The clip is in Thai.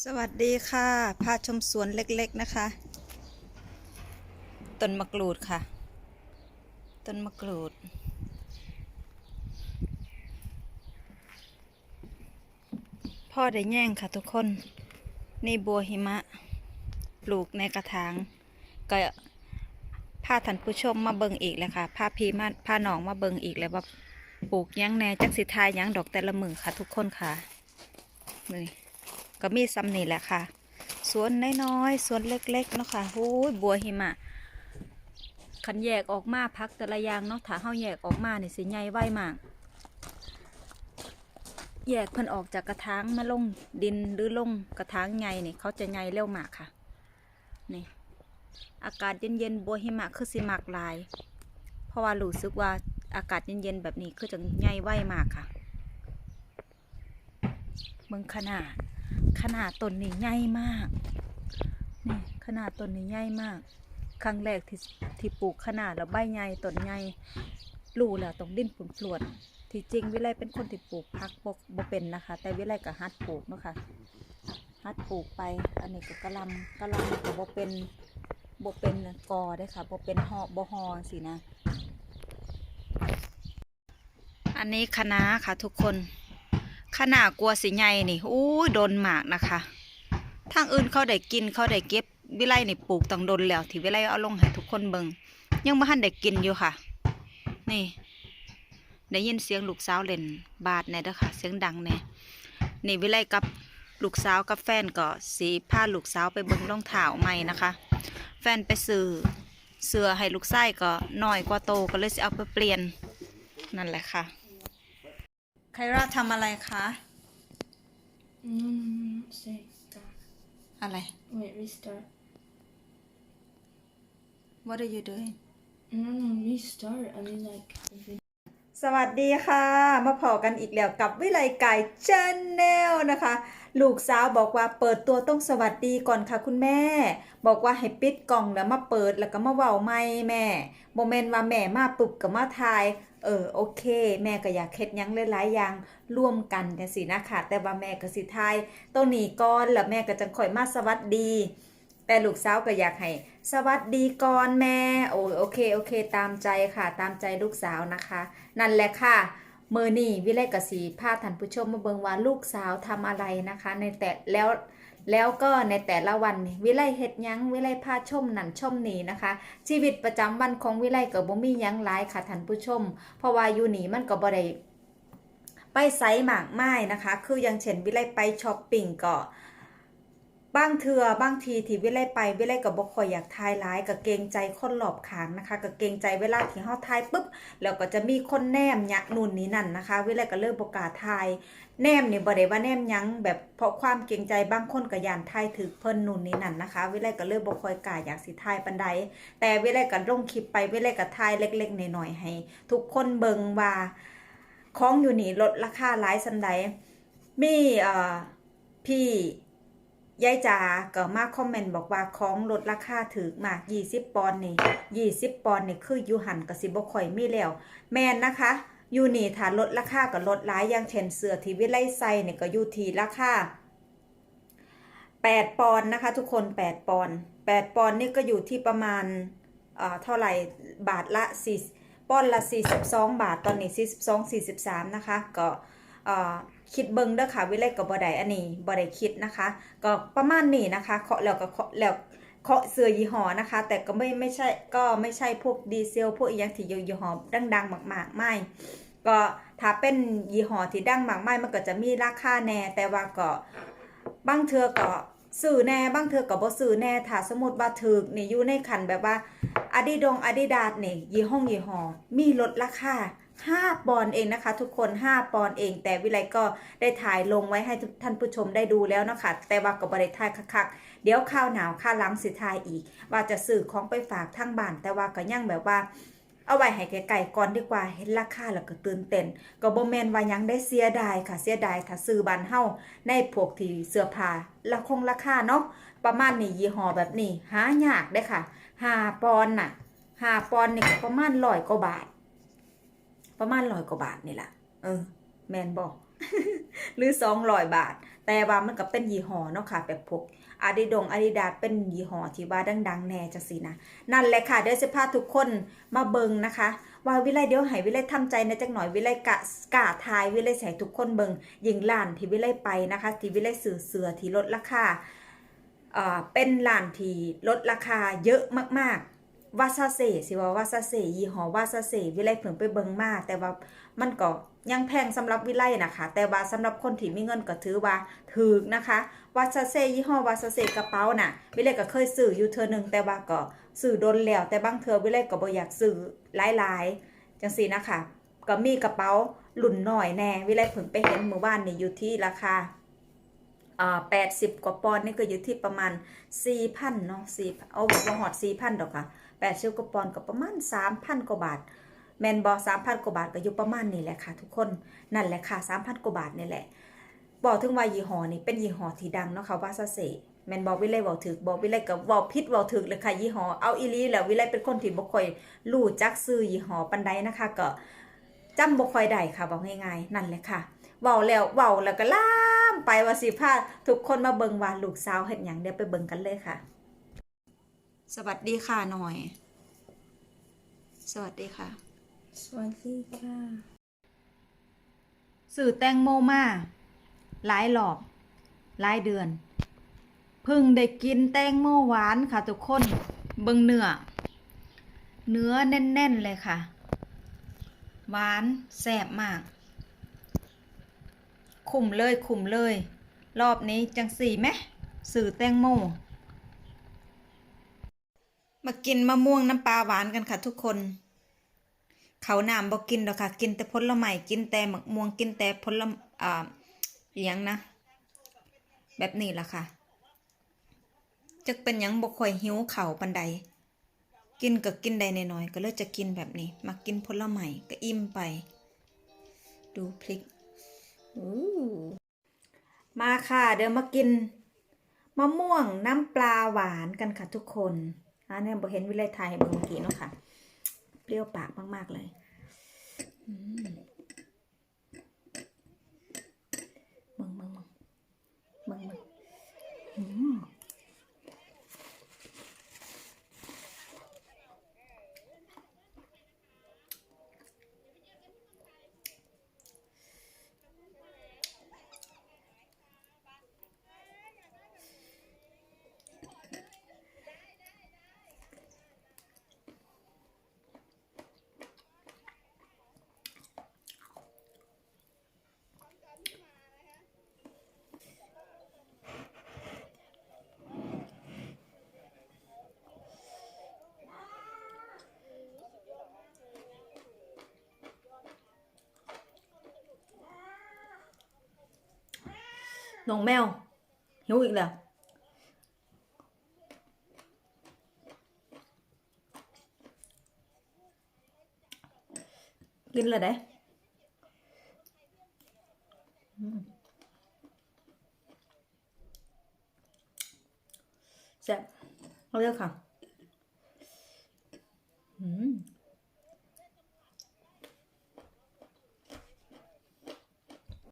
สวัสดีค่ะ พาชมสวนเล็กๆนะคะ ต้นมะกรูดค่ะ ต้นมะกรูด พ่อได้แย่งค่ะทุกคน นี่บัวหิมะ ปลูกในกระถาง ก็พาท่านผู้ชมมาเบิงอีกแล้วค่ะพาพี่มาพาหนองมาเบิงอีกแล้วว่าปลูกยังแน่จักสิทายยังดอกแต่ละมือค่ะทุกคนค่ะนี่ ก็มีซ้ำนี่แหละค่ะ สวนน้อยๆสวนเล็กๆเนาะค่ะโอ้ยบัวหิมะคันแยกออกมาพักแต่ละอย่างเนาะถ้าเฮาแยกออกมาเนี่ยสิใหญ่ไวมาก แยกเพิ่นออกจากกระถางมาลงดินหรือลงกระถางใหญ่นี่ยเขาจะใหญ่เร็วมากค่ะ นี่ อากาศเย็นๆบัวหิมะคือสิมากลาย เพราะว่ารู้สึกว่าอากาศเย็นๆแบบนี้คือจะใหญ่ไวมากค่ะ เมืองขนาด ขนาดต้นนี้ใหญ่มาก นี่ขนาดต้นนี้ใหญ่มาก ครั้งแรกที่ที่ปลูกขนาดแล้วใบใหญ่ต้นใหญ่รู้แล้วต้องดิ้นผุนปลวด ที่จริงวิไลเป็นคนที่ปลูกพักบกบเป็นนะคะ แต่วิไลก็ฮัดปลูกเนาะค่ะฮัดปลูกไป อันนี้ก็กระลำกระลำก็บ่เป็นบเป็นกอได้ค่ะบเป็นหอบ่หอสินะ อันนี้คะน้าค่ะทุกคน ขนาดกลัวสิใหญ่นี่อู้ยโดนหมากนะคะทางอื่นเขาได้กินเขาได้เก็บวิไลนี่ปลูกตังโดนแล้วที่วิไลเอาลงให้ทุกคนเบิงยังไม่ทันได้กินอยู่ค่ะ นี่ได้ยินเสียงลูกสาวเล่นบาดแน่เด้อค่ะ เสียงดังแน่นี่วิไลกับลูกสาวกับแฟนก็สีพาลูกสาวไปเบิงรองเท้าใหม่นะคะ แฟนไปซื้อเสื้อให้ลูกไส้ก็น้อยกว่าโตก็เลยสิเอาไปเปลี่ยนนั่นแหละค่ะ ไคราทำอะไรคะ Mm, say start. อะไร Wait, restart. What are you doing No, no, restart. I mean, like, the video. สวัสดีค่ะ มาพอกันอีกแล้วกับวิไลไก่จันแนลนะคะ ลูกสาวบอกว่าเปิดตัวต้องสวัสดีก่อนค่ะคุณแม่ บอกว่าให้ปิดกล่องแล้วมาเปิดแล้วก็มาเว้าไม่แม่โมเมนต์ว่าแม่มาปุบกับมาทาย เออโอเค แม่ก็อยากเฮ็ดยังหลายๆอย่างร่วมกันจังซี่นะคะแต่ว่าแม่ก็สิทายต้นนี้ก่อนแล้วแม่ก็จังค่อยมาสวัสดีแต่ลูกสาวก็อยากให้สวัสดีก่อนแม่ โอ้โอเคโอเค ตามใจค่ะ ตามใจลูกสาวนะคะ นั่นแหละค่ะ มื่อนี่วิไลกสีพาท่านผู้ชมมาเบิงว่าลูกสาวทำอะไรนะคะ ในแต่แล้วแล้วก็ในแต่ละวันวิไลเฮ็ดยังวิไลพาชมนั่นชมนี่นะคะ ชีวิตประจำวันของวิไลก็บ่มียังหลายค่ะท่านผู้ชม เพราะว่าอยู่นี่มันก็บ่ได้ไปไซส์หมากไม้นะคะ คืออย่างเช่นวิไลไปช้อปปิ้งก็ บางเทื่อบางทีที่วิไลไปวิไลก็บ่ค่อยอยากทายหลายก็เกรงใจคนรอบขางนะคะก็เกรงใจเวลาที่เฮาทายปุ๊บแล้วก็จะมีคนแนมยะนู่นนี่นั่นนะคะ วิไลก็เริ่มประกาศทายแนมเนี่ยบ่ได้ว่าแนมยังแบบเพราะความเกรงใจบางคนก็ยานทายถึกเพิ่นนู่นนี่นั่นนะคะ วิไลก็เริ่มบ่ค่อยกล้าอยากสิทายปานใดแต่วิไลก็ลงคลิปไปวิไลก็ทายเล็กๆหน้อยๆให้ ทุกคนเบิงว่าของอยู่นี่ลดราคาหลายสันใดมีเอ่อพี่ ยายจ๋าก็มาคอมเมนต์บอกว่าของลดราคาถึกมาก20ปอนด์นี่20ปอนนี่คือยูหันก็สิบ่ค่อยมีแล้ว แม่นนะคะยูนี่ถ้าลดราคาก็ลดหลายอย่างเช่นเสื้อที่วิไลใส่เนี่ยก็อยู่ที่ราคา8ปอนนะคะ ทุกคน8ปอน8ปอนนี่ก็อยู่ที่ประมาณเอ่อเท่าไหร่บาทละ4ปอนละ42บาทตอนนี้42 43นะคะก็เอ่อ คิดเบิงเด้อค่ะ วิไลกับบ่ได้อันนี้บ่ได้คิดนะคะ ก็ประมาณนี้นะคะเคาะแล้วก็เคาะแล้วเคาะเสือยี่ห้อนะคะ แต่ก็ไม่ไม่ใช่ก็ไม่ใช่พวกดีเซลพวกอีหยังที่ยี่ห้อดังๆมาก ๆ ไม่ ก็ถ้าเป็นยี่ห้อที่ดังมากไม่มันก็จะมีราคาแน่ แต่ว่าก็บางเทือก็ซื้อแน่บางเทือก็บ่ซื้อแน่ถ้าสมมติว่าถึกนี่อยู่ในขันแบบว่าอาดิดงอาดิดาสนี่ยี่ห้องยี่ห้อมีลดราคา 5 ปอนเองนะคะ ทุกคน 5 ปอนเอง แต่วิไลก็ได้ถ่ายลงไว้ให้ท่านผู้ชมได้ดูแล้วนะคะแต่ว่าก็บริถ่ายคักๆ เดี๋ยวข้าวหนาวข้าล้างสิถ่ายอีก ว่าจะซื้อของไปฝากทางบ้าน แต่ว่าก็ยังแบบว่าเอาไว้ให้ไก่ๆก่อนดีกว่าเห็นราคาแล้วก็ตื่นเต้นก็บ่แม่นว่ายังได้เสียดายค่ะเสียดายถ้าซื้อบ้านเฮาในพวกที่เสื้อผ้าละคงราคาเนาะประมาณนี้ยี่ห้อแบบนี้หายากเด้ค่ะ5ปอนด์น่ะ5ปอนด์นี่ก็ประมาณ100กว่าบาท ประมาณ100กว่าบาทนี่แหละเออ แมนบ่หรือ200บาท แต่ว่ามันก็เป็นยี่ห้อเนาะค่ะ แบบพวกอาดิดงอาดิดาสเป็นยี่ห้อที่ว่าดัง ๆ แน่จังซี่นะ นั่นแหละค่ะ เดี๋ยวสิพาทุกคนมาเบิงนะคะ ว่าวิไลเดี๋ยวให้วิไลทำใจในจักหน่อยวิไลกะกะทายวิไลใส่ทุกคนเบิงยิงล้านที่วิไลไปนะคะ ที่วิไลสื่อเสือที่ลดราคาเอ่อเป็นล้านที่ลดราคาเยอะมากๆ วาซาเซสิว่าวาซาเซยี่ห้อวาซาเซวิไลเพิ่งไปเบิงมาแต่ว่ามันก็ยังแพงสำหรับวิไลนะคะ แต่ว่าสำหรับคนที่มีเงินก็ถือว่าถูกนะคะวาซาเซยี่ห้อวาซาเซกระเป๋าน่ะวิไลก็เคยซื้ออยู่เธอหนึ่งแต่ว่าก็สื่อโดนแล้ว แต่บางเธอวิไลก็บ่อยากสื่อหลายๆจังสีนะคะก็มีกระเป๋าหลุ่นหน่อยแน่วิไลเพิ่งไปเห็นเมื่อวานนี่อยู่ที่ราคาอ่าแปดสิบกว่าปอนด์นี่ก็อยู่ที่ประมาณสี่พันเนาะสี่เอาบ่หอดสี่พันดอกค่ะ แปดสิบกว่าปอนด์ก็ประมาณสามพันกว่าบาท แมนบอสามพันกว่าบาทก็อยู่ประมาณนี้แหละค่ะ ทุกคนนั่นแหละค่ะสามพันกว่าบาทนี่แหละ บอกถึงว่ายี่ห้อนี้เป็นยี่ห้อที่ดังเนาะค่ะว่าซาเซแมนบอกวิไลบอกถึกบอกวิไลกับบอกพิษบอกถึกเลยค่ะยี่ห้อเอาอีลีแล้ววิไลเป็นคนที่บ่ค่อยรู้จักซื้อยี่ห้อปันใดนะคะก็จำบ่ค่อยได้ค่ะบอกง่ายๆนั่นแหละค่ะเว้าแล้วเว้าแล้วก็ล่ามไปว่าสิพาทุกคนมาเบิงว่าลูกสาวเฮ็ดหยังเดียวไปเบิงกันเลยค่ะ สวัสดีค่ะหน่อย สวัสดีค่ะ สวัสดีค่ะ สื่อแตงโมมาหลายหลอบหลายเดือนเพิ่งได้กินแตงโมหวานค่ะทุกคนเบิงเนื้อ เนื้อแน่น ๆ เลยค่ะ หวานแซ่บมากคุมเลยคุมเลย รอบนี้จังสี่ไหมสื่อแตงโม มากินมะม่วงน้ำปลาหวานกันค่ะทุกคน เขาหน้ำบอกกินดอกค่ะ กินแต่ผลไม้กินแต่หมักม่วงกินแต่ผลอ่าอหยังนะ แบบนี้ล่ะค่ะจะเป็นยังบ่ค่อยหิวเข่าปันใด กินก็กินได้น้อยๆก็เลยจะกินแบบนี้ มากินผลไม้ก็อิ่มไป ดูพริกมาค่ะ เดี๋ยวมากินมะม่วงน้ำปลาหวานกันค่ะทุกคน อันนี้บ่เห็นวิไลไทยเมื่อกี้เนาะค่ะ เปรี้ยวปากมาก ๆ เลย อืมมึงมึงมึงมึงมึงอืม น้องแมวหิวอีกแล้